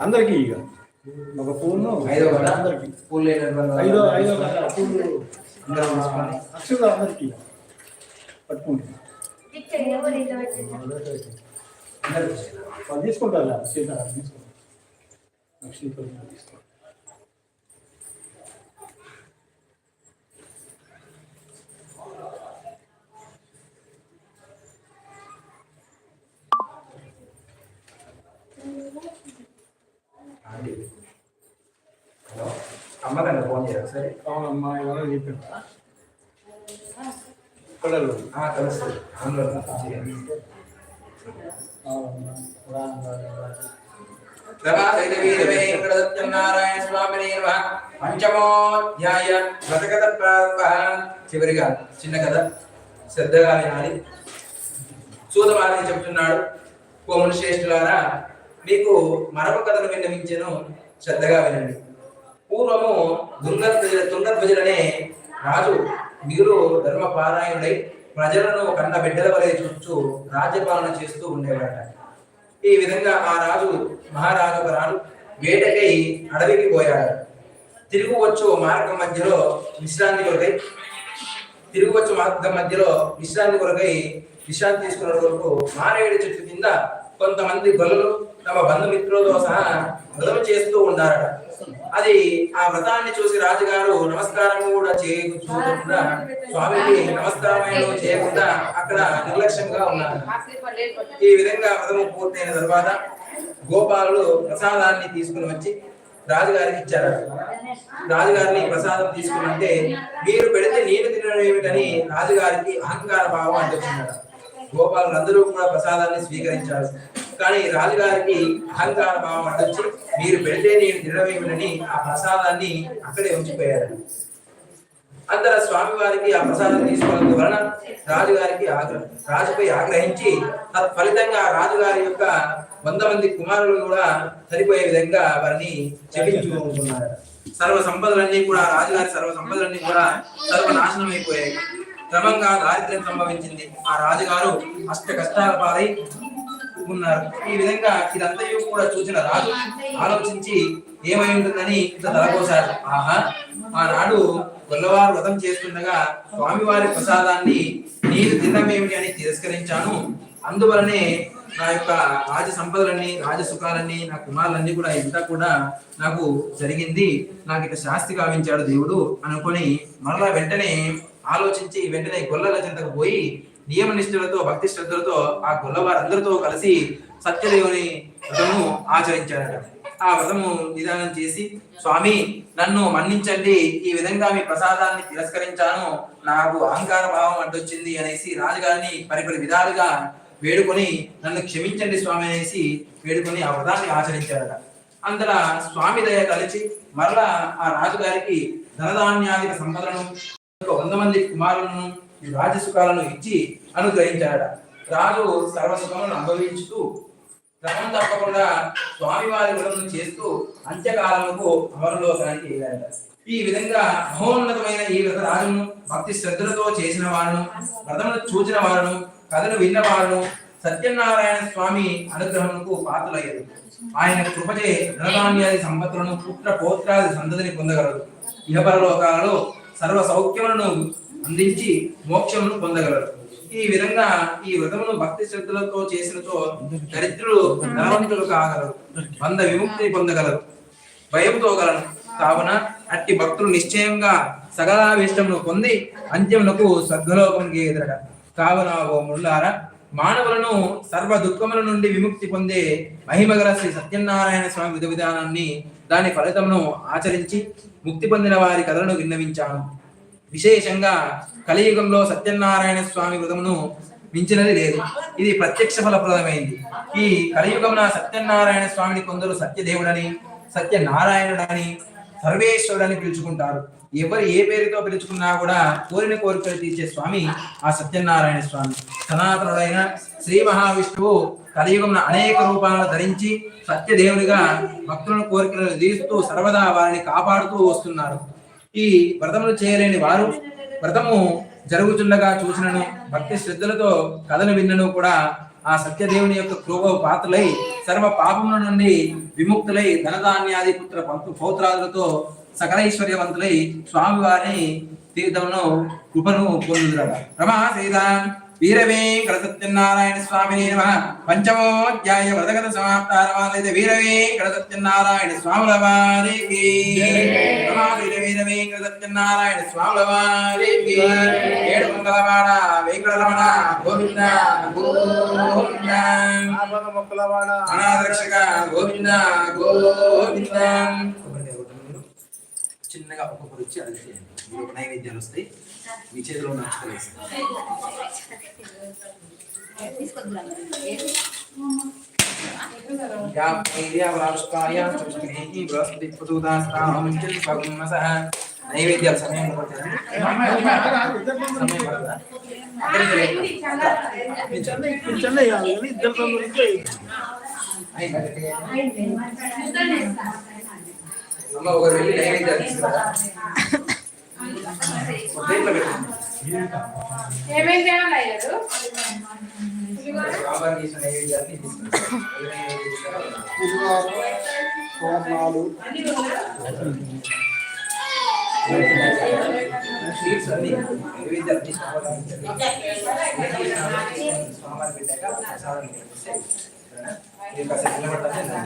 అందరికి ఇక. ఒక ఫోన్ ఐదో అందరికి. పూలు లేనటువంటి ఐదో ఐదో తీసుకొని అక్షరాలు అందరికి పట్టుకుంటాం తీసుకుంటారు తీసుకుంటారు. అమ్మకండి ఫోన్ చేయాలి. సరే. అవునమ్మా ఎవరో చెప్పారు. అందులో. నారాయణ స్వామి పంచమోధ్యాయ గతగత ప్రారంభ. చివరిగా చిన్న కథ. శ్రద్ధగా వినాలి సూదమారి చెప్తున్నాడు. ఓ మునిశ్రేష్ఠులారా మీకు మరొక కథను విన్నవించెను. శ్రద్ధగా వినండి. పూర్వము దుంగధ్వజ తుంగధ్వజులనే రాజు మిగులు ధర్మపారాయణుడై ప్రజలను కన్న బిడ్డల వలె చూస్తూ రాజ్యపాలన చేస్తూ ఉండేవాడట. ఈ విధంగా ఆ రాజు మహారాజు రాను రాజు వేటకై అడవికి పోయాడు. తిరుగు వచ్చు మార్గం మధ్యలో విశ్రాంతి కొరకై తిరుగు వచ్చు మార్గం మధ్యలో విశ్రాంతి కొరకై విశ్రాంతి తీసుకున్న కొరకు మారేడు చెట్టు కింద కొంతమంది గొల్లలు తమ బంధుమిత్రులతో సహా వ్రతం చేస్తూ ఉన్నారట అది ఆ వ్రతాన్ని చూసి రాజుగారు నమస్కారం కూడా చేయకుండా స్వామికి నమస్కారం చేయకుండా అక్కడ నిర్లక్ష్యంగా ఉన్నారు. ఈ విధంగా వ్రతము పూర్తయిన తర్వాత గోపాలుడు ప్రసాదాన్ని తీసుకుని వచ్చి రాజుగారికి ఇచ్చారు రాజుగారిని ప్రసాదం తీసుకున్నంటే మీరు పెడితే నేను తినడం ఏమిటని రాజుగారికి అహంకార భావం అంటున్నాడు గోపాలుడు అందరూ కూడా ప్రసాదాన్ని స్వీకరించారు. కానీ రాజుగారికి అహంకార భావం అడ్డొచ్చి మీరు పెడితే నేను తినడం ఆ ప్రసాదాన్ని అక్కడే ఉంచిపోయారు. అందర స్వామి వారికి ఆ ప్రసాదం తీసుకోవడం వలన రాజుగారికి ఆగ్రహం రాజుపై ఆగ్రహించి తత్ఫలితంగా రాజుగారి యొక్క వంద మంది కుమారులు కూడా చనిపోయే విధంగా వారిని చెప్పించుకుంటున్నారు సర్వ సంపదలన్నీ కూడా రాజుగారి సర్వ సంపదలన్నీ కూడా సర్వనాశనం అయిపోయాయి. క్రమంగా దారిద్ర్యం సంభవించింది. ఆ రాజుగారు అష్ట కష్టాల పాలై ఉన్నారు ఈ విధంగా ఇదంతయు కూడా చూసిన రాజు ఆలోచించి ఏమై ఉంటుందని ఇంత తలపోశారు ఆహా ఆనాడు గొల్లవారు వ్రతం చేస్తుండగా స్వామివారి ప్రసాదాన్ని నీరు తినమేమిటి అని తిరస్కరించాను. అందువలనే నా యొక్క రాజ సంపదలన్నీ రాజ సుఖాలన్నీ నా కుమారులన్నీ కూడా ఇంత కూడా నాకు జరిగింది. నాకు ఇక శాస్తి గావించాడు దేవుడు అనుకొని మరలా వెంటనే ఆలోచించి వెంటనే గొల్లల చెంతకు పోయి నియమ నిష్ఠులతో భక్తి శ్రద్ధలతో ఆ గొల్లవారందరితో కలిసి సత్యదేవుని వ్రతము ఆచరించాడట ఆ వ్రతము నిదానం చేసి స్వామి నన్ను మన్నించండి. ఈ విధంగా మీ ప్రసాదాన్ని తిరస్కరించాను. నాకు అహంకార భావం అడ్డొచ్చింది అనేసి రాజుగారిని పరిపరి విధాలుగా వేడుకొని నన్ను క్షమించండి స్వామి అనేసి వేడుకొని ఆ వ్రతాన్ని ఆచరించాడట అంతటా స్వామి దయ కలిసి మరలా ఆ రాజుగారికి ధనధాన్యాధిక సంపదను వంద మంది కుమారులను ఈ రాజసుఖాలను ఇచ్చి అనుగ్రహించాడట రాజు సర్వసుఖములను అనుభవించుతూ క్రమం తప్పకుండా స్వామివారి వ్రతం చేస్తూ అంత్యకాలముకు అమరలోకానికి వెళ్ళాడు ఈ విధంగా మహోన్నతమైన ఈ వ్రత రాజును భక్తి శ్రద్ధలతో చేసిన వారును వ్రతమును చూచిన వారును కథను విన్నవారును సత్యనారాయణ స్వామి అనుగ్రహముకు పాత్రలయ్యారు. ఆయన కృపచే ధనధాన్యాది సంపత్తులను పుత్ర పోత్రాది సంతతిని పొందగలరు. ఇహపరలోకాలలో సర్వ సౌఖ్యములను అందించి మోక్షమును పొందగలరు. ఈ విధంగా ఈ వ్రతమును భక్తి శ్రద్ధలతో చేసినతో దరిద్రులు ధనవంతులు కాగలరు. వంద విముక్తిని పొందగలరు. భయంతో గలరు. కావున అట్టి భక్తులు నిశ్చయంగా సకలాభీష్టమును పొంది అంత్యములకు స్వర్గలోకం ఎదురట. కావున ఓ ముళ్ళారా మానవులను సర్వ దుఃఖముల నుండి విముక్తి పొందే మహిమగల శ్రీ సత్యనారాయణ స్వామి విధ విధానాన్ని దాని ఫలితమును ఆచరించి ముక్తి పొందిన వారి కథలను విన్నవించాను. విశేషంగా కలియుగంలో సత్యనారాయణ స్వామి వ్రతమును మించినది లేదు. ఇది ప్రత్యక్ష ఫలప్రదమైంది. ఈ కలియుగమున సత్యనారాయణ స్వామిని కొందరు సత్యదేవుడని సత్యనారాయణుడని సర్వేశ్వరుడని పిలుచుకుంటారు. ఎవరు ఏ పేరుతో పిలుచుకున్నా కూడా కోరిన కోరికలు తీర్చే స్వామి ఆ సత్యనారాయణ స్వామి. సనాతనుడైన శ్రీ మహావిష్ణువు కలియుగమున అనేక రూపాలను ధరించి సత్యదేవునిగా భక్తులను కోరికలను తీస్తూ సర్వదా వారిని కాపాడుతూ వస్తున్నారు. ఈ వ్రతములు చేయలేని వారు వ్రతము జరుగుతుండగా చూసినను భక్తి శ్రద్ధలతో కథలు విన్నను కూడా ఆ సత్యదేవుని యొక్క కృప పాత్రలై సర్వ పాపముల నుండి విముక్తులై ధనధాన్యాది పుత్ర పౌత్రాదులతో సకలైశ్వర్యవంతులై స్వామివారిని తీర్థమును కృపను పొందుదురట. రమా శ్రీరామ్ వీరవేంకట సత్యనారాయణ స్వామిని నమ. పంచమోధ్యాయ వ్రతగత సమాప్తారమాలైతే వీరవేంకట సత్యనారాయణ స్వాముల వారికి రమా వీర స్వాముల వారికి ఏడు మంగళవాడ వెంకటరమణ గోవింద గోవింద. అనాథరక్షక గోవింద గోవింద. చిన్నగా ఒక్కొక్కరు వచ్చి అది చేయండి మీరు ఒక నైవేద్యాలు వస్తాయి మీ చేతిలో ఉన్న నైవేద్యాలు సమయం అమ్మ ఒక వెళ్ళి నైవేద్యాలు దేంట్లో పెట్టండి ఏమేం చేయాలి అయ్యారు స్వీట్స్ అన్ని పెట్టాక ప్రసాదం నిలబడతానే